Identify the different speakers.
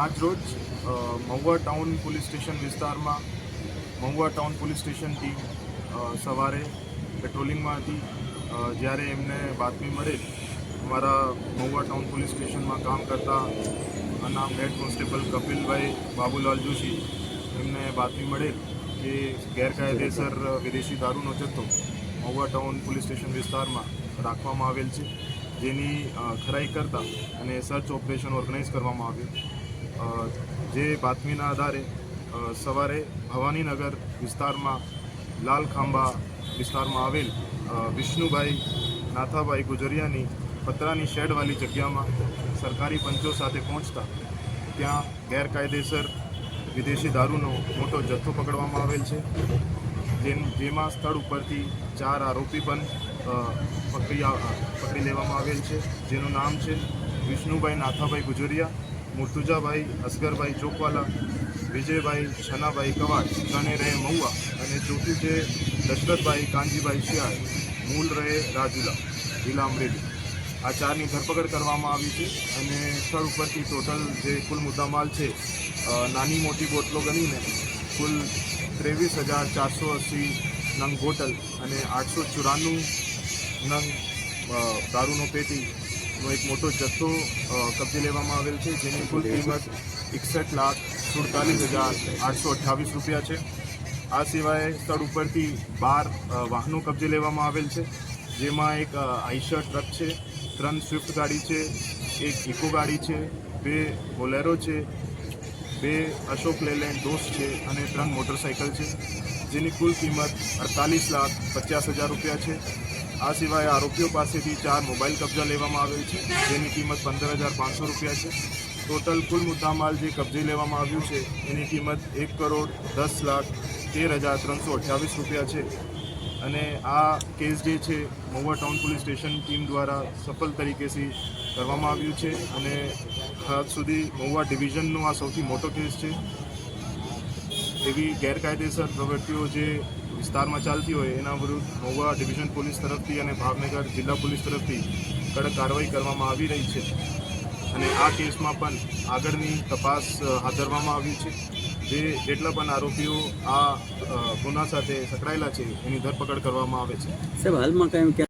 Speaker 1: આજ રોજ Mahuva town police station વિસ્તારમાં Mahuva town police station team સવારે પેટ્રોલિંગમાં હતી જ્યારે એમને બાતમી મળેલ, અમારા મહુવા ટાઉન પોલીસ સ્ટેશનમાં કામ કરતા અનામ હેડ કોન્સ્ટેબલ કપિલભાઈ બાબુલાલ જોશી, એમને બાતમી મળેલ કે ગેરકાયદેસર વિદેશી દારૂનો જથ્થો મહુવા ટાઉન પોલીસ સ્ટેશન વિસ્તારમાં રાખવામાં આવેલ છે, જેની ખરાઈ કરતા અને સર્ચ ઓપરેશન ઓર્ગેનાઇઝ કરવામાં આવ્યું. જે બાતમીના આધારે સવારે ભવાનીનગર વિસ્તારમાં, લાલ ખાંભા વિસ્તારમાં આવેલ વિષ્ણુભાઈ નાથાભાઈ ગુજરિયાની પતરાની શેડવાળી જગ્યામાં સરકારી પંચો સાથે પહોંચતા ત્યાં ગેરકાયદેસર વિદેશી દારૂનો મોટો જથ્થો પકડવામાં આવેલ છે. જેમ, જેમાં સ્થળ ઉપરથી ચાર આરોપી પણ પકડી પકડી લેવામાં આવેલ છે. જેનું નામ છે વિષ્ણુભાઈ નાથાભાઈ ગુજરિયા. મુર્તુજાભાઈ, અસગરભાઈ ચોકવાલા, વિજયભાઈ છનાભાઈ કવાડ ગણે રહે મહુવા અને ચોથું છે દશરથભાઈ કાનજીભાઈ શિયાળ મૂળ રહે રાજુલા, જિલ્લા અમરેલી. આ ચારની ધરપકડ કરવામાં આવી છે અને સ્થળ ઉપરથી ટોટલ જે કુલ મુદ્દામાલ છે નાની મોટી બોટલો ગણીને કુલ ત્રેવીસ હજાર ચારસો અસી નંગ બોટલ અને આઠસો ચોરાણું નંગ દારૂનો દારૂનો પેટીનો એક મોટો જથ્થો કબજે લેવામાં આવેલ છે, જેની કુલ કિંમત એકસઠ લાખ સુડતાલીસ હજાર આઠસો અઠ્ઠાવીસ રૂપિયા છે. આ સિવાય સ્થળ ઉપરથી બાર વાહનો કબજે લેવામાં આવેલ છે, જેમાં એક આઈશર ટ્રક છે, ત્રણ સ્વિફ્ટ ગાડી છે, એક ઇકો ગાડી છે, બે બોલેરો છે, બે અશોક લેલેન્ડ દોસ્ત છે અને ત્રણ મોટરસાઇકલ છે, જેની કુલ કિંમત અડતાલીસ લાખ પચાસ હજાર રૂપિયા છે. આ સિવાય આરોપીઓ પાસેથી ચાર મોબાઈલ કબજા લેવામાં આવેલ છે, જેની કિંમત પંદર હજાર પાંચસો રૂપિયા છે. ટોટલ કુલ મુદ્દામાલ જે કબજે લેવામાં આવ્યું છે, એની કિંમત એક કરોડ દસ લાખ તેર હજાર ત્રણસો અઠ્યાવીસ રૂપિયા છે. અને આ કેસ જે છે, Mahuva town police station team દ્વારા સફળ તરીકેથી કરવામાં આવ્યું છે. અને હાલ સુધી મહુવા ડિવિઝનનો આ સૌથી મોટો કેસ છે. એવી ગેરકાયદેસર પ્રવૃત્તિઓ જે વિસ્તારમાં ચાલતી હોય, એના વિરુદ્ધ મહુવા ડિવિઝન પોલીસ તરફથી અને ભાવનગર જિલ્લા પોલીસ તરફથી કડક કાર્યવાહી કરવામાં આવી રહી છે. અને આ કેસમાં પણ આગળની તપાસ હાથ ધરવામાં આવી છે. જે જેટલા પણ આરોપીઓ આ ગુના સાથે સંકળાયેલા છે, એની ધરપકડ કરવામાં આવે છે.
Speaker 2: સાહેબ, હાલમાં કાંઈ